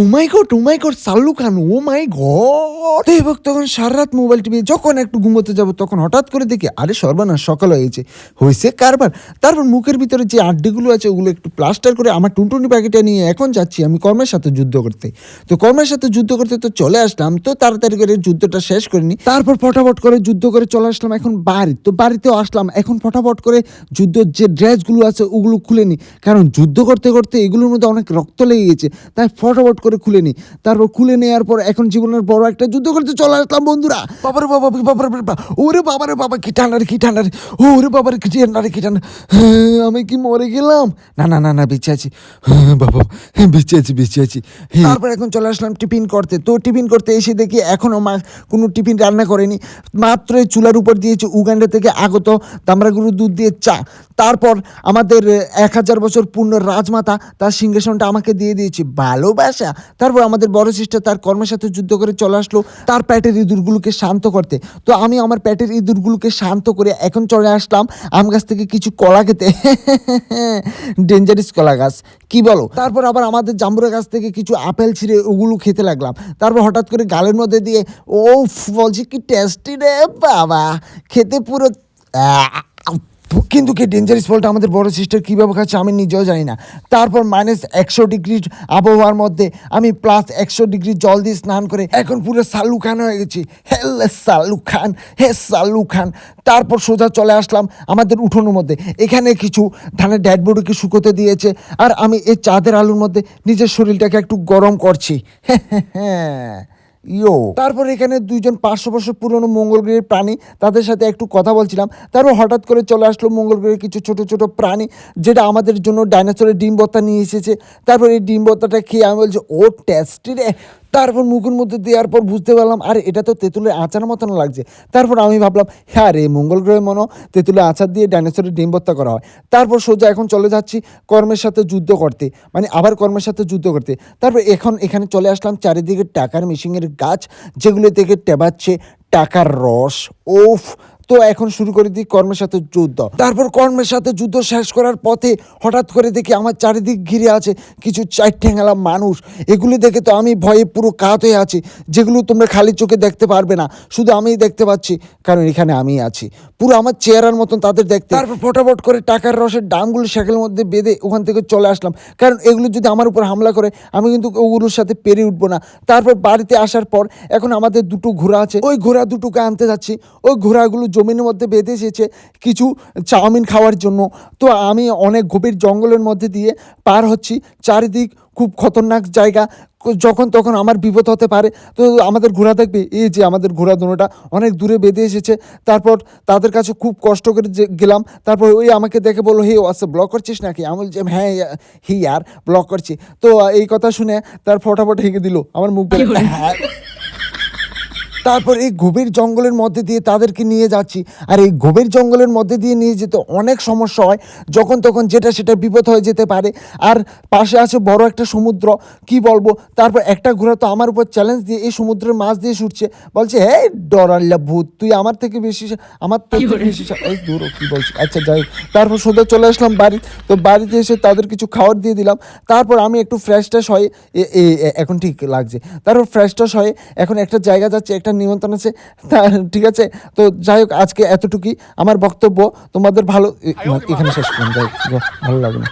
O my god oh my god সাল্লু খান oh my god এবং তখন সারা মোবাইল টিভি, যখন একটু ঘুমোতে যাব, তখন হঠাৎ করে দেখি, আরে সর্বনাশ, সকাল হয়েছে হয়েছে কারবার। তারপর মুখের ভিতরে যে আড্ডিগুলো আছে, ওগুলো একটু প্লাস্টার করে আমার টুনটুনি প্যাকেটটা নিয়ে এখন যাচ্ছি আমি কর্মের সাথে যুদ্ধ করতে। তো কর্মের সাথে যুদ্ধ করতে তো চলে আসলাম, তো তাড়াতাড়ি করে যুদ্ধটা শেষ করিনি তারপর ফটাফট করে যুদ্ধ করে চলে আসলাম এখন বাড়ি। তো বাড়িতেও আসলাম, এখন ফটাফট করে যুদ্ধের যে ড্রেসগুলো আছে, ওগুলো খুলে নি। কারণ যুদ্ধ করতে করতে এগুলোর মধ্যে অনেক রক্ত লেগে গেছে, তাই ফটাফট করে খুলে নি। তারপর খুলে নেওয়ার পর এখন জীবনের বড় একটা যুদ্ধ করতে চলে আসলাম বন্ধুরা। বাবারে বাবা বাবারে বাবা। ওরে বাবারে বাবা কি ঠান্ডা রে কি ঠান্ডা রে। ওরে বাবারে কি ঠান্ডা রে কি ঠান্ডা। হ্যাঁ, আমি কি মরে গেলাম? না না না না বেঁচে আছি। হ্যাঁ, বাবা হ্যাঁ, বেঁচে আছি বেঁচে আছি। তারপর এখন চলে আসলাম টিফিন করতে। তো টিফিন করতে এসে দেখি এখনও মা কোনো টিফিন রান্না করেনি। মাত্র চুলার উপর দিয়েছে উগান্ডা থেকে আগত দামরা গরুর দুধ দিয়ে চা। তারপর আমাদের এক হাজার বছর পূর্ণ রাজমাতা তার সিংহাসনটা আমাকে দিয়ে দিয়েছে। ভালোবাসা। তারপর আমাদের বড় সিস্টার তার কর্মের সাথে যুদ্ধ করে চলে আসলো। তার প্যাটের ইঁদুরগুলোকে শান্ত করতে। তো আমি আমার প্যাটের ইঁদুরগুলোকে শান্ত করে এখন চলে আসলাম আম গাছ থেকে কিছু কলা খেতে। ডেঞ্জারিস কলা গাছ। কি বলো? তারপর আবার আমাদের জাম্বুরা গাছ থেকে কিছু আপেল ছিঁড়ে ওগুলো খেতে লাগলাম। তারপর হঠাৎ করে গালের মধ্যে দিয়ে ও বলছি কি টেস্টি রে বাবা। খেতে পুরো কিন্তু কি ডেঞ্জারাস ফলটা আমাদের বড় সিস্টার কীভাবে খাচ্ছে আমি নিজেও জানি না। তারপর মাইনাস একশো ডিগ্রি আবহাওয়ার মধ্যে আমি প্লাস একশো ডিগ্রি জল দিয়ে স্নান করে এখন পুরো সাল্লু খান হয়ে গেছি। হেলে সাল্লু খান, হে সাল্লু খান। তারপর সোজা চলে আসলাম আমাদের উঠোনের মধ্যে। এখানে কিছু ধানের ড্যাড বডিকে শুকোতে দিয়েছে। আর আমি এই চাঁদের আলুর মধ্যে নিজের শরীরটাকে একটু গরম করছি। হ্যাঁ হ্যাঁ হ্যাঁ। ইয়ো। তারপর এখানে দুইজন পাঁচশো বছর পুরনো মঙ্গল গ্রহের প্রাণী, তাদের সাথে একটু কথা বলছিলাম। তারপর হঠাৎ করে চলে আসলো মঙ্গল গ্রহের কিছু ছোট ছোট প্রাণী, যেটা আমাদের জন্য ডাইনোসরের ডিম ভর্তা নিয়ে এসেছে। তারপর এই ডিম ভর্তাটা খেয়ে আমি বলছি, ও টেস্টি রে। তারপর মুখের মধ্যে দেওয়ার পর বুঝতে পারলাম, আরে এটা তো তেঁতুলের আচার মতন লাগছে। তারপর আমি ভাবলাম হ্যাঁ রে, মঙ্গল গ্রহে মনে তেঁতুলের আচার দিয়ে ডাইনোসরের ডিম ভর্তা করা হয়। তারপর সোজা এখন চলে যাচ্ছি কর্মের সাথে যুদ্ধ করতে মানে আবার কর্মের সাথে যুদ্ধ করতে। তারপর এখন, এখানে চলে আসলাম চারিদিকে টাকার মেশিনের গাছ, যেগুলো থেকে টেবাচ্ছে টাকার রস। ওফ তো এখন শুরু করে দিই কর্মের সাথে যুদ্ধ। তারপর কর্মের সাথে যুদ্ধ শেষ করার পথে হঠাৎ করে দেখি আমার চারিদিক ঘিরে আছে কিছু চার ঠেঙালা মানুষ। এগুলি দেখে তো আমি ভয়ে পুরো কাত হয়ে আছি, যেগুলো তোমরা খালি চোখে দেখতে পারবে না। শুধু আমিই দেখতে পাচ্ছি, কারণ এখানে আমি আছি। পুরো আমার চেহারার মতন তাদের দেখতে। তারপর ফটাফট করে টাকার রসের ডামগুলো সেকের মধ্যে বেঁধে ওখান থেকে চলে আসলাম। কারণ এগুলো যদি আমার উপর হামলা করে, আমি কিন্তু ওগুলোর সাথে পেরে উঠবো না। তারপর বাড়িতে আসার পর এখন আমাদের দুটো ঘোড়া আছে। ওই ঘোড়া দুটোকে আনতে যাচ্ছি। ওই ঘোড়াগুলো জমিনের মধ্যে বেঁধে এসেছে কিছু চাউমিন খাওয়ার জন্য। তো আমি অনেক গভীর জঙ্গলের মধ্যে দিয়ে পার হচ্ছি। চারিদিক খুব খতরনাক জায়গা। যখন তখন আমার বিপদ হতে পারে। তো আমাদের ঘোড়া দেখবে এই যে আমাদের ঘোড়া দুটোটা অনেক দূরে বেঁধে এসেছে। তারপর তাদের কাছে খুব কষ্ট করে যে গেলাম। তারপর ওই আমাকে দেখে বলল হে আচ্ছা ব্লক করছিস নাকি? আমি বলছি হ্যাঁ হি আর ব্লক করছি। তো এই কথা শুনে তার ফটাফট হেঁকে দিল। আমার মুখ হ্যাঁ তারপর এই গভীর জঙ্গলের মধ্যে দিয়ে তাদেরকে নিয়ে যাচ্ছি। আর এই গভীর জঙ্গলের মধ্যে দিয়ে নিয়ে যেতে অনেক সমস্যা হয়। যখন তখন যেটা সেটা বিপদ হয়ে যেতে পারে। আর পাশে আছে বড় একটা সমুদ্র। কি বলব? তারপর একটা ঘোড়া তো আমার উপর চ্যালেঞ্জ দিয়ে এই সমুদ্রের মাছ দিয়ে ছুটছে। বলছে হে ডরাল্লা ভূত তুই আমার থেকে বেশি আমার থেকে বেশি দূর কি বলছি? আচ্ছা যাই হোক। তারপর সোজা চলে আসলাম বাড়ি। তো বাড়িতে এসে তাদের কিছু খাবার দিয়ে দিলাম। তারপর আমি একটু ফ্রেশ ট্রেশ হয়ে এখন ঠিক লাগছে। তারপর ফ্রেশ ট্রেশ হয়ে এখন একটা জায়গা যাচ্ছে একটা নিমন্ত্রণ আছে। তা ঠিক আছে তো যাই হোক আজকে এতটুকুই। আমার বক্তব্য তোমাদের ভালো এখানে শেষ করুন যাই ভালো লাগল না।